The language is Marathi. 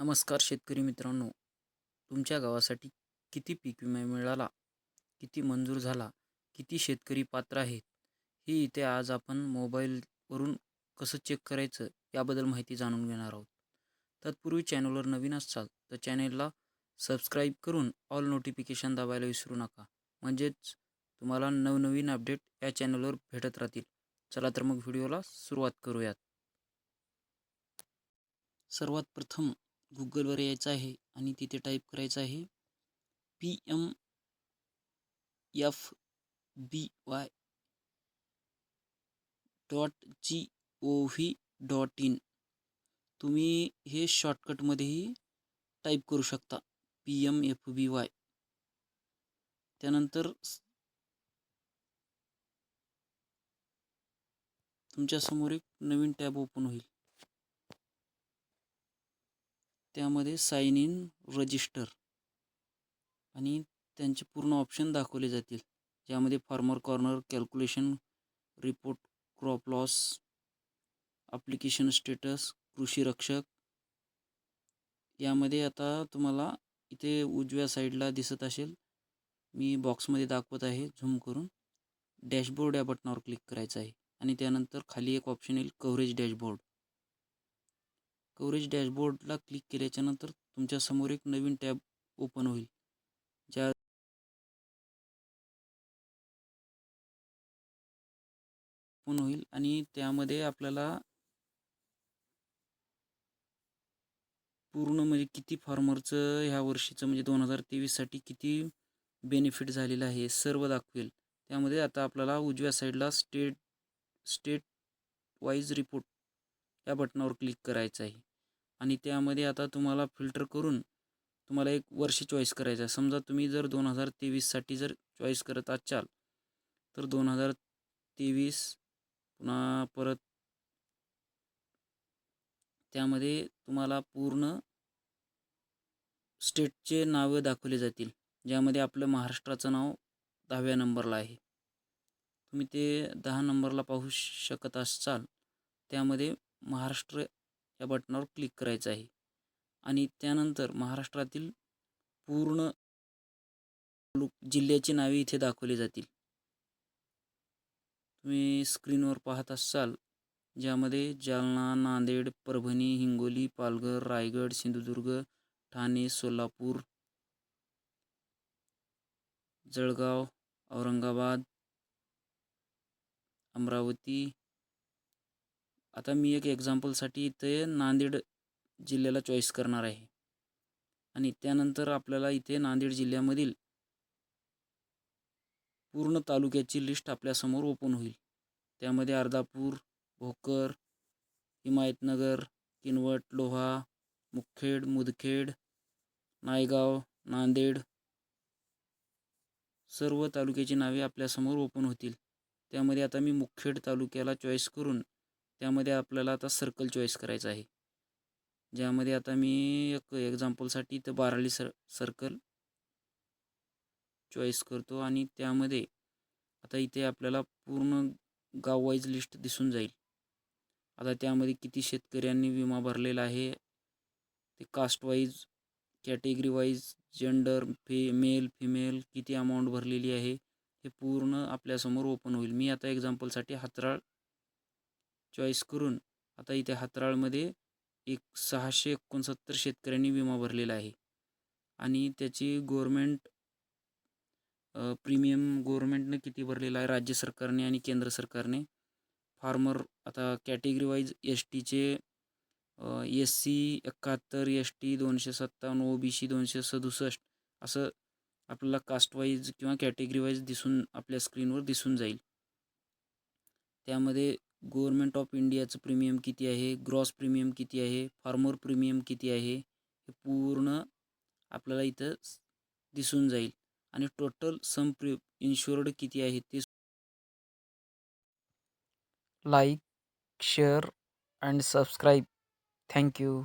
नमस्कार शेतकरी मित्रांनो. तुमच्या गावासाठी किती पीक विमा मिळाला? किती मंजूर झाला? किती शेतकरी पात्र आहेत? हे इथे आज आपण मोबाईलवरून कसं चेक करायचं याबद्दल माहिती जाणून घेणार आहोत. तत्पूर्वी चॅनलवर नवीन असाल तर चॅनेलला सबस्क्राईब करून ऑल नोटिफिकेशन दाबायला विसरू नका. म्हणजेच तुम्हाला नवनवीन अपडेट या चॅनलवर भेटत राहतील. चला तर मग व्हिडिओला सुरुवात करूयात. सर्वात प्रथम गुगलवर यायचं आहे आणि तिथे टाईप करायचं आहे P M F B Y dot G O V dot in तुम्ही हे शॉर्टकटमध्येही टाईप करू शकता. P M F B Y त्यानंतर तुमच्यासमोर एक नवीन टॅब ओपन होईल. त्यामध्ये साइन इन रजिस्टर आणि त्यांचे पूर्ण ऑप्शन दाखवले जातील. ज्यामध्ये farmer corner calculation report crop loss application status Krishi Rakshak. यामध्ये आता तुम्हाला इथे उजव्या साईडला दिसत असेल. मी बॉक्समध्ये दाखवत आहे झूम करून. डॅशबोर्ड या बटनावर क्लिक करायचं आहे. आणि त्यानंतर खाली एक ऑप्शन येईल कव्हरेज डॅशबोर्ड कव्हरेज डॅशबोर्डला क्लिक केल्याच्यानंतर तुमच्यासमोर एक नवीन टॅब ओपन होईल. ज्या ओपन होईल आणि त्यामध्ये आपल्याला पूर्ण म्हणजे किती फार्मरचं ह्या वर्षीचं म्हणजे दोन हजार तेवीससाठी किती बेनिफिट झालेलं आहे सर्व दाखवेल. त्यामध्ये आता आपल्याला उजव्या साईडला स्टेट स्टेट वाईज रिपोर्ट या बटनावर क्लिक करायचं आहे. आणि त्यामध्ये आता तुम्हाला फिल्टर करून तुम्हाला एक वर्ष चॉईस करायचं आहे. समजा तुम्ही जर दोन हजार तेवीससाठी जर चॉईस करत असाल तर दोन हजार तेवीस पुन्हा परत त्यामध्ये तुम्हाला पूर्ण स्टेटचे नावं दाखवले जातील ज्यामध्ये आपलं महाराष्ट्राचं नाव दहाव्या नंबरला आहे. तुम्ही ते दहा नंबरला पाहू शकत असाल त्यामध्ये महाराष्ट्र या बटनावर क्लिक करायचं आहे. आणि त्यानंतर महाराष्ट्रातील पूर्ण जिल्ह्याची नावे इथे दाखवली जातील. तुम्ही स्क्रीनवर पाहत असाल ज्यामध्ये जालना नांदेड परभणी हिंगोली पालघर रायगड सिंधुदुर्ग ठाणे सोलापूर जळगाव औरंगाबाद अमरावती आता मी एक एक्झाम्पलसाठी इथे नांदेड जिल्ह्याला चॉईस करणार आहे. आणि त्यानंतर आपल्याला इथे नांदेड जिल्ह्यामधील पूर्ण तालुक्याची लिस्ट आपल्यासमोर ओपन होईल. त्यामध्ये अर्धापूर भोकर हिमायतनगर किनवट लोहा मुखेड मुदखेड नायगाव नांदेड सर्व तालुक्याची नावे आपल्यासमोर ओपन होतील. त्यामध्ये आता मी मुखेड तालुक्याला चॉईस करून त्यामध्ये आपल्याला आता सर्कल चॉईस करायचं आहे. ज्यामध्ये आता मी एक एक्झाम्पलसाठी इथं बाराली सर सर्कल चॉईस करतो आणि त्यामध्ये आता इथे आपल्याला पूर्ण गाव वाईज लिस्ट दिसून जाईल. आता त्यामध्ये किती शेतकऱ्यांनी विमा भरलेला आहे ते caste wise category wise gender female female किती अमाऊंट भरलेली आहे हे पूर्ण आपल्यासमोर ओपन होईल. मी आता एक्झाम्पलसाठी हातराळ चॉईस करून आता इथे हातराळमध्ये एक सहाशे एकोणसत्तर शेतकऱ्यांनी विमा भरलेला आहे. आणि त्याची गोरमेंट प्रीमियम गोरमेंटनं किती भरलेला आहे? राज्य सरकारने आणि केंद्र सरकारने. फार्मर आता कॅटेगरी वाईज एस टीचे एस सी एकाहत्तर एस टी दोनशे सत्तावन्न ओ बी सी दोनशे सदुसष्ट असं आपल्याला कास्टवाईज किंवा कॅटेगरी वाईज दिसून आपल्या स्क्रीनवर दिसून जाईल. त्यामध्ये गव्हर्मेंट ऑफ इंडियाचं प्रीमियम किती आहे? ग्रॉस प्रीमियम किती आहे? फार्मर प्रीमियम किती आहे? हे पूर्ण आपल्याला इथं दिसून जाईल. आणि टोटल सम प्री इन्शुअर्ड किती आहे ते like share and subscribe. Thank you